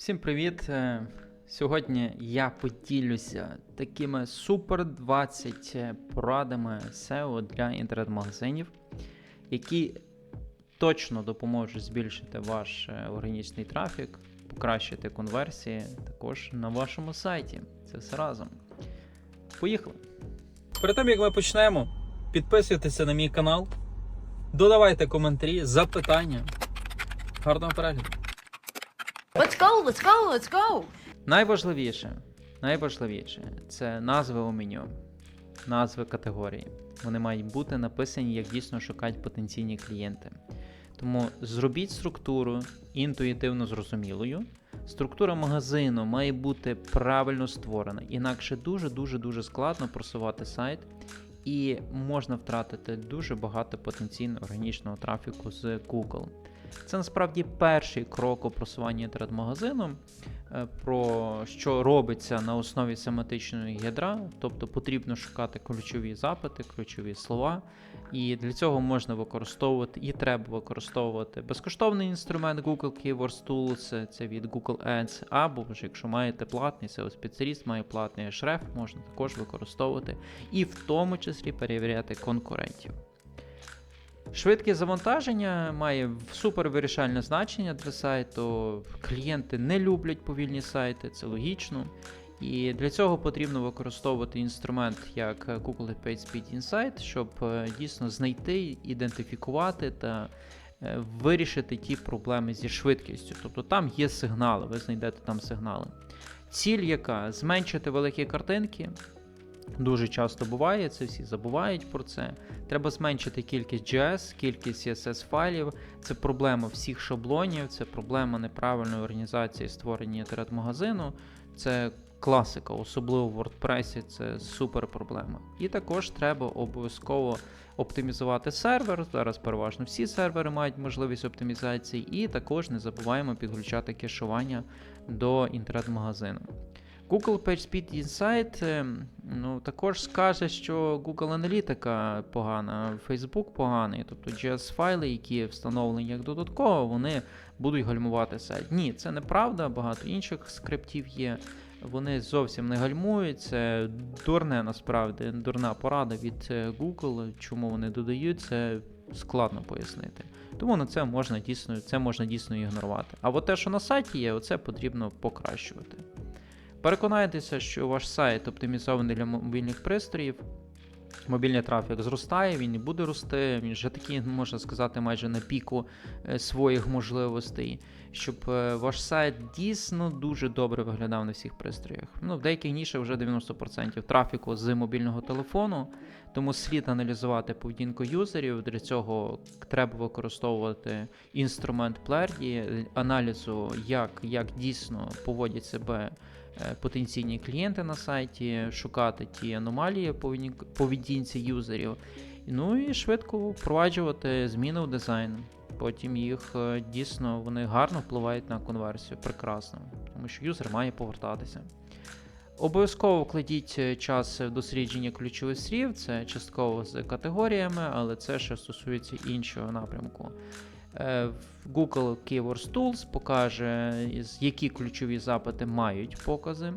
Всім привіт! Е, Сьогодні я поділюся такими супер 20 порадами SEO для інтернет-магазинів, які точно допоможуть збільшити ваш е, органічний трафік, покращити конверсії також на вашому сайті. Це все разом. Поїхали! Перед тим як ми почнемо, підписуйтеся на мій канал, додавайте коментарі, запитання. Гарного перегляду! Let's go, let's go, let's go. Найважливіше, найважливіше це назви у меню, назви категорії. Вони мають бути написані, як дійсно шукають потенційні клієнти. Тому зробіть структуру інтуїтивно зрозумілою. Структура магазину має бути правильно створена, інакше дуже-дуже дуже складно просувати сайт, і можна втратити дуже багато потенційно органічного трафіку з Google. Це насправді перший крок у просуванні інтернет-магазину, е, про що робиться на основі семантичного ядра, тобто потрібно шукати ключові запити, ключові слова. І для цього можна використовувати і треба використовувати безкоштовний інструмент Google Keywords Tools, це від Google Ads, або ж якщо маєте платний SEO спеціаліст, має платний шреф, можна також використовувати і в тому числі перевіряти конкурентів. Швидке завантаження має супер вирішальне значення для сайту. Клієнти не люблять повільні сайти, це логічно. І для цього потрібно використовувати інструмент як Google PageSpeed Insight, щоб е, дійсно знайти, ідентифікувати та е, вирішити ті проблеми зі швидкістю. Тобто там є сигнали, ви знайдете там сигнали. Ціль яка? Зменшити великі картинки. Дуже часто буває, це всі забувають про це. Треба зменшити кількість JS, кількість CSS файлів. Це проблема всіх шаблонів, це проблема неправильної організації створення інтернет-магазину. Це класика, особливо в WordPress, це супер проблема. І також треба обов'язково оптимізувати сервер. Зараз переважно всі сервери мають можливість оптимізації, і також не забуваємо підключати кешування до інтернет-магазину. Google PageSpeed Insight е, ну, також скаже, що Google аналітика погана, Facebook поганий, тобто JS-файли, які встановлені як додатково, вони будуть гальмувати сайт. Ні, це неправда, багато інших скриптів є. Вони зовсім не гальмують. Це дурне насправді, дурна порада від е, Google. Чому вони додають, це складно пояснити. Тому на це можна дійсно це можна дійсно ігнорувати. А от те, що на сайті є, оце потрібно покращувати. Переконайтеся, що ваш сайт оптимізований для мобільних пристроїв. Мобільний трафік зростає, він і буде рости, він вже такий, можна сказати, майже на піку е, своїх можливостей, щоб е, ваш сайт дійсно дуже добре виглядав на всіх пристроях. Ну, в деяких нішах вже 90% трафіку з мобільного телефону, тому слід аналізувати поведінку юзерів. Для цього треба використовувати інструмент Plerdy, аналізу, як, як дійсно поводять себе потенційні клієнти на сайті, шукати ті аномалії поведінці юзерів. Ну і швидко впроваджувати зміни в дизайн. Потім їх е, дійсно вони гарно впливають на конверсію. Прекрасно, тому що юзер має повертатися. Обов'язково вкладіть е, час в дослідження ключових слів, це частково з категоріями, але це ще стосується іншого напрямку. Е, Google Keywords Tools покаже, які ключові запити мають покази.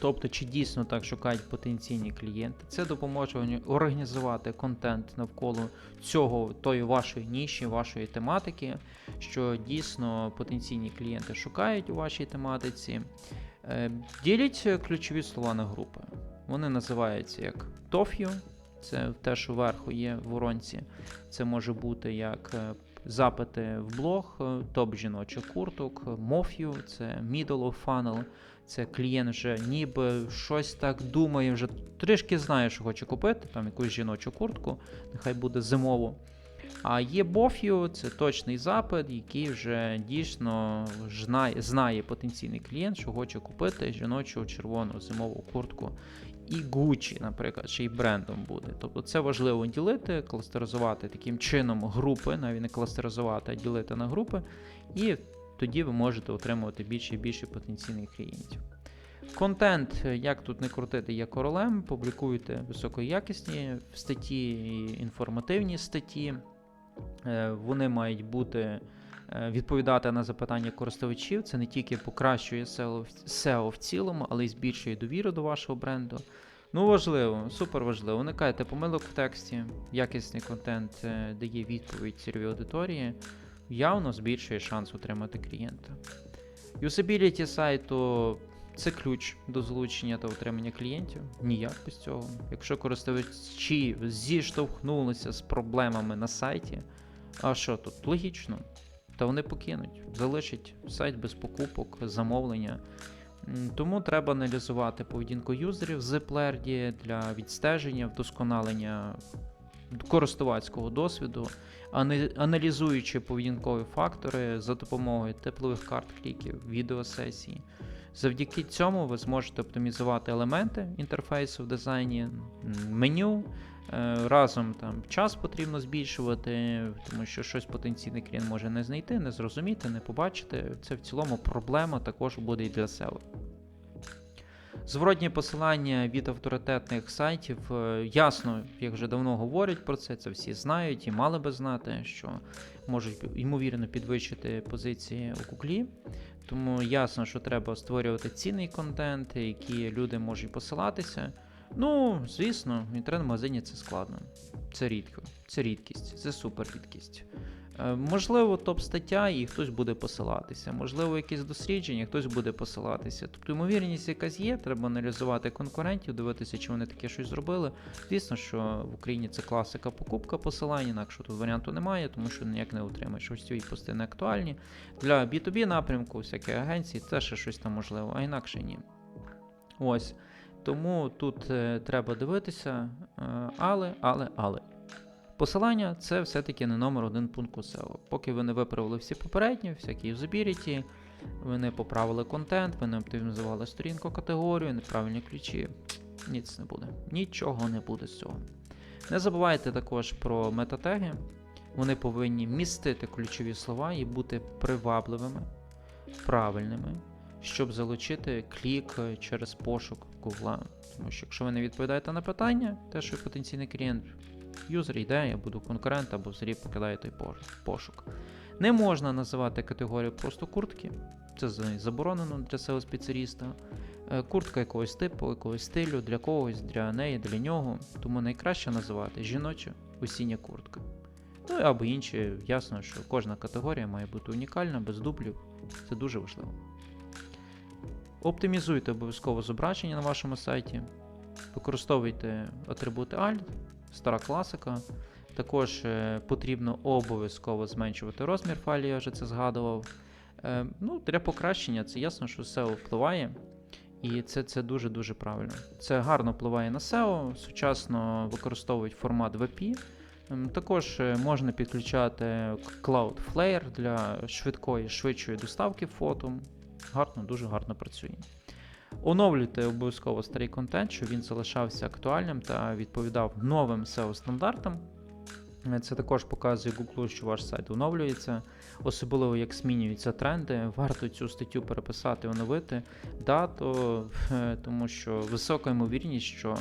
Тобто, чи дійсно так шукають потенційні клієнти. Це допоможе організувати контент навколо цього, тої вашої ніші, вашої тематики, що дійсно потенційні клієнти шукають у вашій тематиці. Е, Діліть ключові слова на групи. Вони називаються як TOFU, це те, що вверху є в воронці. Це може бути як е, запити в блог, е, топ жіночих курток, MOFU, це Middle of Funnel, це клієнт вже ніби щось так думає, вже трішки знає, що хоче купити, там якусь жіночу куртку, нехай буде зимову. А є Боф'ю, це точний запит, який вже дійсно знає, знає потенційний клієнт, що хоче купити жіночу червону зимову куртку. І Gucci, наприклад, ще й брендом буде. Тобто це важливо ділити, кластеризувати таким чином групи, навіть не кластеризувати, а ділити на групи. І тоді ви можете отримувати більше і більше потенційних клієнтів. Контент, як тут не крутити, є королем. Публікуйте високоякісні статті інформативні статті. Е, Вони мають бути е, відповідати на запитання користувачів. Це не тільки покращує SEO, в- цілому, але й збільшує довіру до вашого бренду. Ну, важливо, супер важливо. Уникайте помилок в тексті, якісний контент е, дає відповідь цільовій аудиторії, явно збільшує шанс отримати клієнта. Юсабіліті сайту це ключ до залучення та отримання клієнтів. Ніяк без цього. Якщо користувачі зіштовхнулися з проблемами на сайті, а що тут? Логічно. Та вони покинуть, залишать сайт без покупок, замовлення. Тому треба аналізувати поведінку юзерів з Plurdy для відстеження, вдосконалення користувацького досвіду, аналізуючи поведінкові фактори за допомогою теплових карт кліків, відеосесії. Завдяки цьому ви зможете оптимізувати елементи інтерфейсу в дизайні, меню. Е, Разом там час потрібно збільшувати, тому що щось потенційний клієнт може не знайти, не зрозуміти, не побачити. Це в цілому проблема також буде і для SEO. Зворотні посилання від авторитетних сайтів е, ясно, як вже давно говорять про це, це всі знають і мали би знати, що можуть ймовірно підвищити позиції у Гуглі. Тому ясно, що треба створювати цінний контент, який люди можуть посилатися. Ну, звісно, в інтернет-магазині це складно. Це рідко, це рідкість, це супер рідкість. Е, Можливо, топ-стаття і хтось буде посилатися. Можливо, якесь дослідження, хтось буде посилатися. Тобто, ймовірність якась є, треба аналізувати конкурентів, дивитися, чи вони таке щось зробили. Звісно, що в Україні це класика покупка посилань, інакше тут варіанту немає, тому що ніяк не отримаєш. Ось ці пости не актуальні. Для B2B напрямку, всяких агенцій, це ще щось там можливо, а інакше ні. Ось. Тому тут е, треба дивитися, е, але, але, але. Посилання це все-таки не номер один пункт SEO. Поки ви не виправили всі попередні, всякі юзабіліті, ви не поправили контент, ви не оптимізували сторінку категорію, неправильні ключі. Ніц не буде. Нічого не буде з цього. Не забувайте також про метатеги. Вони повинні містити ключові слова і бути привабливими, правильними, щоб залучити клік через пошук Google. Тому що якщо ви не відповідаєте на питання, те, що потенційний клієнт юзер йде, я буду конкурент або взагалі покидає той пошук. Не можна називати категорію просто куртки. Це заборонено для SEO спеціаліста. Е, Куртка якогось типу, якогось стилю, для когось, для неї, для нього. Тому найкраще називати жіноча осіння куртка. Ну або інші, ясно, що кожна категорія має бути унікальна, без дублів. Це дуже важливо. Оптимізуйте обов'язково зображення на вашому сайті. Використовуйте атрибути Alt, стара класика. Також е, потрібно обов'язково зменшувати розмір файлів, я вже це згадував. Е, ну, для покращення це ясно, що SEO впливає. І це, це дуже-дуже правильно. Це гарно впливає на SEO. Сучасно використовують формат WP. Ем, Також е, можна підключати Cloudflare для швидкої, швидшої доставки фото. Гарно, дуже гарно працює. Оновлюйте обов'язково старий контент, щоб він залишався актуальним та відповідав новим SEO стандартам. Е, Це також показує Google, що ваш сайт оновлюється, особливо як змінюються тренди. Варто цю статтю переписати, оновити дату, е, тому що висока ймовірність, що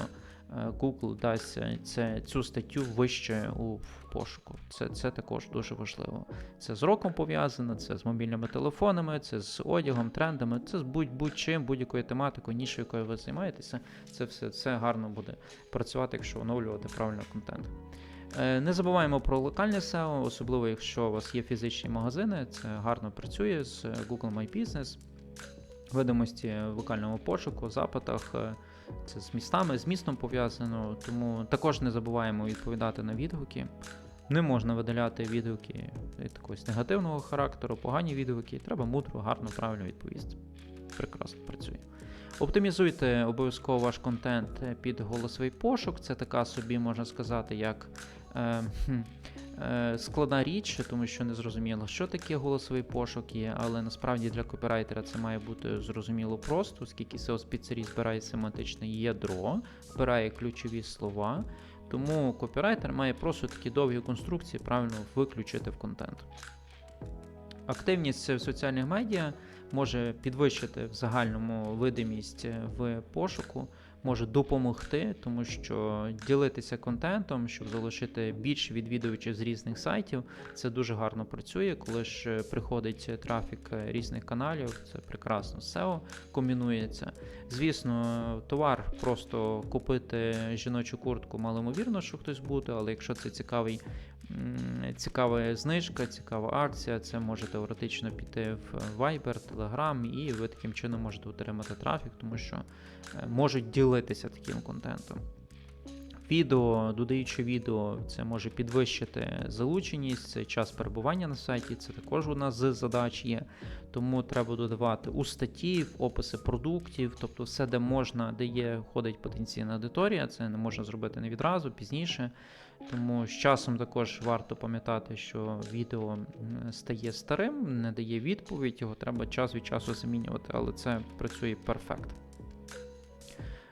Google дасть це, цю статтю вище у пошуку. Це, це також дуже важливо. Це з роком пов'язано, це з мобільними телефонами, це з одягом, трендами, це з будь- будь-чим, будь-якою тематикою, нішою, якою ви займаєтеся. Це все це гарно буде працювати, якщо оновлювати правильно контент. Е, Не забуваємо про локальне SEO, особливо якщо у вас є фізичні магазини, це гарно працює з Google My Business, видимості в локальному пошуку, запитах. Це з містами, з містом пов'язано, тому також не забуваємо відповідати на відгуки. Не можна видаляти відгуки якогось негативного характеру, погані відгуки. Треба мудро, гарно, правильно відповісти. Прекрасно працює. Оптимізуйте обов'язково ваш контент під голосовий пошук. Це така собі, можна сказати, як е, складна річ, тому що не зрозуміло, що таке голосовий пошук є, але насправді для копірайтера це має бути зрозуміло просто, оскільки SEO спеціаліст збирає семантичне ядро, збирає ключові слова. Тому копірайтер має просто такі довгі конструкції правильно виключити в контент. Активність в соціальних медіа може підвищити в загальному видимість в пошуку, може допомогти, тому що ділитися контентом, щоб залишити більше відвідувачів з різних сайтів, це дуже гарно працює. Коли ж е, приходить трафік е, різних каналів, це прекрасно SEO комбінується. Звісно, товар просто купити жіночу куртку малоймовірно, що хтось буде, але якщо це цікавий, цікава знижка, цікава акція, це може теоретично піти в Viber, Telegram, і ви таким чином можете отримати трафік, тому що е, можуть ділитися таким контентом. Відео, додаючи відео, це може підвищити залученість, це час перебування на сайті, це також одна з задач є. Тому треба додавати у статті, в описи продуктів, тобто все, де можна, де є, ходить потенційна аудиторія, це не можна зробити не відразу, пізніше. Тому з часом також варто пам'ятати, що відео стає старим, не дає відповідь, його треба час від часу замінювати, але це працює перфект.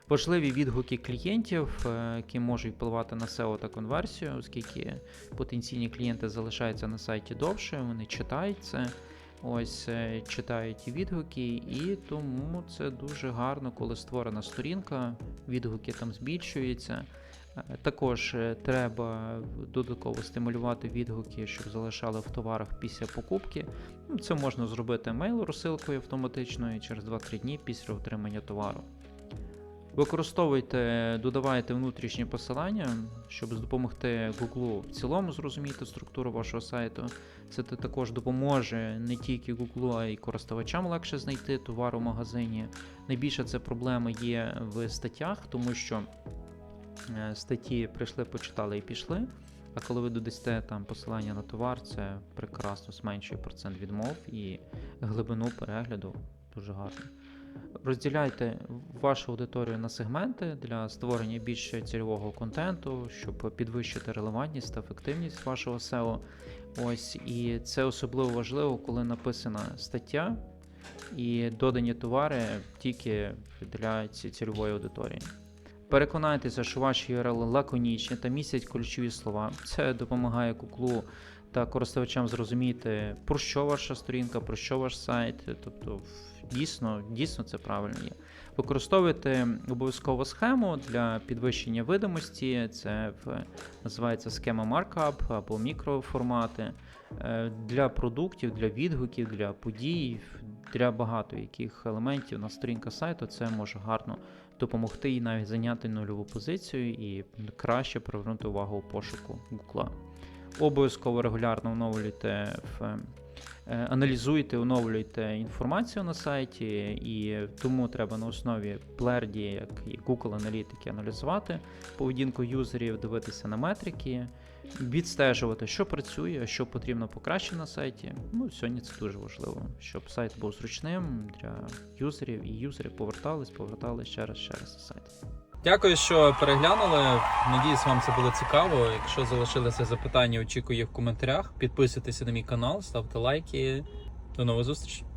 Важливі відгуки клієнтів, е, які можуть впливати на SEO та конверсію, оскільки потенційні клієнти залишаються на сайті довше, вони читають це, ось е, читають відгуки, і тому це дуже гарно, коли створена сторінка, відгуки там збільшуються. Е, Також треба додатково стимулювати відгуки, щоб залишали в товарах після покупки. Ну, Це можна зробити мейл-розсилкою автоматичною через 2-3 дні після отримання товару. Використовуйте, додавайте внутрішні посилання, щоб допомогти Google в цілому зрозуміти структуру вашого сайту. Це також допоможе не тільки Google, а й користувачам легше знайти товар у магазині. Найбільше це проблема є в статтях, тому що е, статті прийшли, почитали і пішли. А коли ви додасте там посилання на товар, це прекрасно зменшує процент відмов і глибину перегляду дуже гарно. Розділяйте вашу аудиторію на сегменти для створення більш цільового контенту, щоб підвищити релевантність та ефективність вашого SEO. Ось і це особливо важливо, коли написана стаття і додані товари тільки для цільової аудиторії. Переконайтеся, що ваші URL лаконічні та містять ключові слова. Це допомагає Google та користувачам зрозуміти, про що ваша сторінка, про що ваш сайт. Тобто, дійсно, дійсно це правильно є. Використовуйте обов'язково схему для підвищення видимості. Це в, називається схема маркап або мікроформати. Е, Для продуктів, для відгуків, для подій, для багато яких елементів на сторінка сайту це може гарно допомогти і навіть зайняти нульову позицію і краще привернути увагу у пошуку Google. Обов'язково регулярно оновлюйте в е, аналізуйте, оновлюйте інформацію на сайті, і тому треба на основі Плерді, як і Google аналітики, аналізувати поведінку юзерів, дивитися на метрики, відстежувати, що працює, що потрібно покращити на сайті. Ну, сьогодні це дуже важливо, щоб сайт був зручним для юзерів, і юзери повертались, повертались ще раз, ще раз на сайт. Дякую, що переглянули. Надіюсь, вам це було цікаво. Якщо залишилися запитання, очікую їх в коментарях. Підписуйтесь на мій канал, ставте лайки. До нових зустрічей!